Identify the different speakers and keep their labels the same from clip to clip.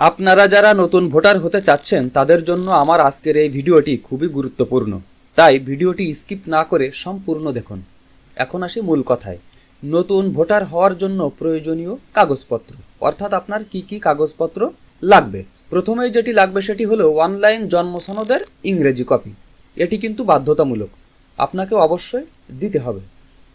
Speaker 1: আপনারা যারা নতুন ভোটার হতে চাচ্ছেন, তাদের জন্য আমার আজকের এই ভিডিওটি খুবই গুরুত্বপূর্ণ। তাই ভিডিওটি স্কিপ না করে সম্পূর্ণ দেখুন। এখন আসি মূল কথায়। নতুন ভোটার হওয়ার জন্য প্রয়োজনীয় কাগজপত্র। অর্থাৎ আপনার কি কি কাগজপত্র লাগবে? প্রথমেই যেটি লাগবে সেটি হলো অনলাইন জন্ম সনদের ইংরেজি কপি। এটি কিন্তু বাধ্যতামূলক। আপনাকে অবশ্যই দিতে হবে।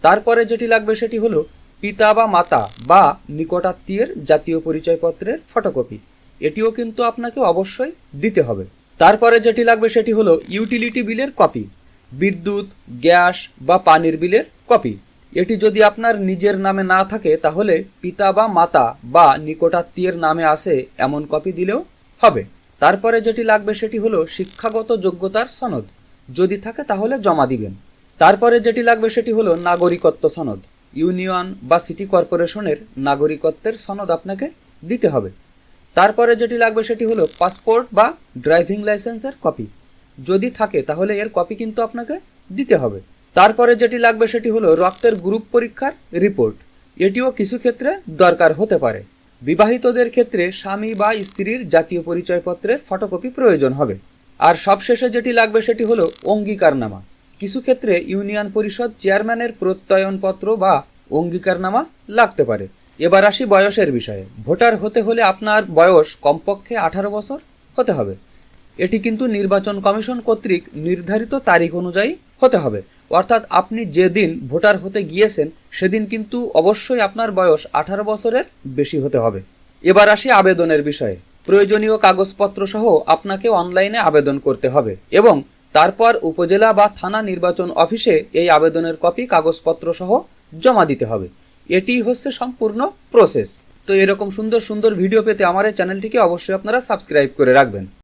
Speaker 1: তারপরে যেটি লাগবে সেটি হলো পিতা বা মাতা বা নিকটাত্মীয়ের জাতীয় পরিচয়পত্রের ফটোকপি। এটিও কিন্তু আপনাকে অবশ্যই দিতে হবে। তারপরে যেটি লাগবে সেটি হলো ইউটিলিটি বিলের কপি বিদ্যুৎ, গ্যাস বা পানির বিলের কপি এটি যদি আপনার নিজের নামে না থাকে, তাহলে পিতা বা মাতা বা নিকটাত্মীয়ের নামে আসে এমন কপি দিলেও হবে। তারপরে যেটি লাগবে সেটি হলো শিক্ষাগত যোগ্যতার সনদ। যদি থাকে, তাহলে জমা দিবেন। তারপরে যেটি লাগবে সেটি হলো নাগরিকত্ব সনদ। ইউনিয়ন বা সিটি কর্পোরেশনের নাগরিকত্বের সনদ আপনাকে দিতে হবে। তারপরে যেটি লাগবে সেটি হলো পাসপোর্ট বা ড্রাইভিং লাইসেন্সের কপি। যদি থাকে, তাহলে এর কপি কিন্তু আপনাকে দিতে হবে। তারপরে যেটি লাগবে সেটি হলো রক্তের গ্রুপ পরীক্ষার রিপোর্ট। এটিও কিছু ক্ষেত্রে দরকার হতে পারে। বিবাহিতদের ক্ষেত্রে স্বামী বা স্ত্রীর জাতীয় পরিচয়পত্রের ফটোকপি প্রয়োজন হবে। আর সবশেষে যেটি লাগবে সেটি হলো অঙ্গীকারনামা। কিছু ক্ষেত্রে ইউনিয়ন পরিষদ চেয়ারম্যানের প্রত্যয়নপত্র বা অঙ্গীকারনামা লাগতে পারে। এবার আসি বয়সের বিষয়ে। ভোটার হতে হলে আপনার বয়স কমপক্ষে আঠারো বছর হতে হবে। এটি কিন্তু নির্বাচন কমিশন কর্তৃক নির্ধারিত তারিখ অনুযায়ী হতে হবে। অর্থাৎ আপনি যেদিন ভোটার হতে গিয়েছেন, সেদিন কিন্তু অবশ্যই আপনার বয়স আঠারো বছরের বেশি হতে হবে। এবার আসি আবেদনের বিষয়ে। প্রয়োজনীয় কাগজপত্র সহ আপনাকে অনলাইনে আবেদন করতে হবে এবং তারপর উপজেলা বা থানা নির্বাচন অফিসে এই আবেদনের কপি, কাগজপত্র সহ জমা দিতে হবে। এটি হচ্ছে সম্পূর্ণ প্রসেস তো এরকম সুন্দর সুন্দর ভিডিও পেতে আমার এই চ্যানেলটিকে অবশ্যই আপনারা সাবস্ক্রাইব করে রাখবেন।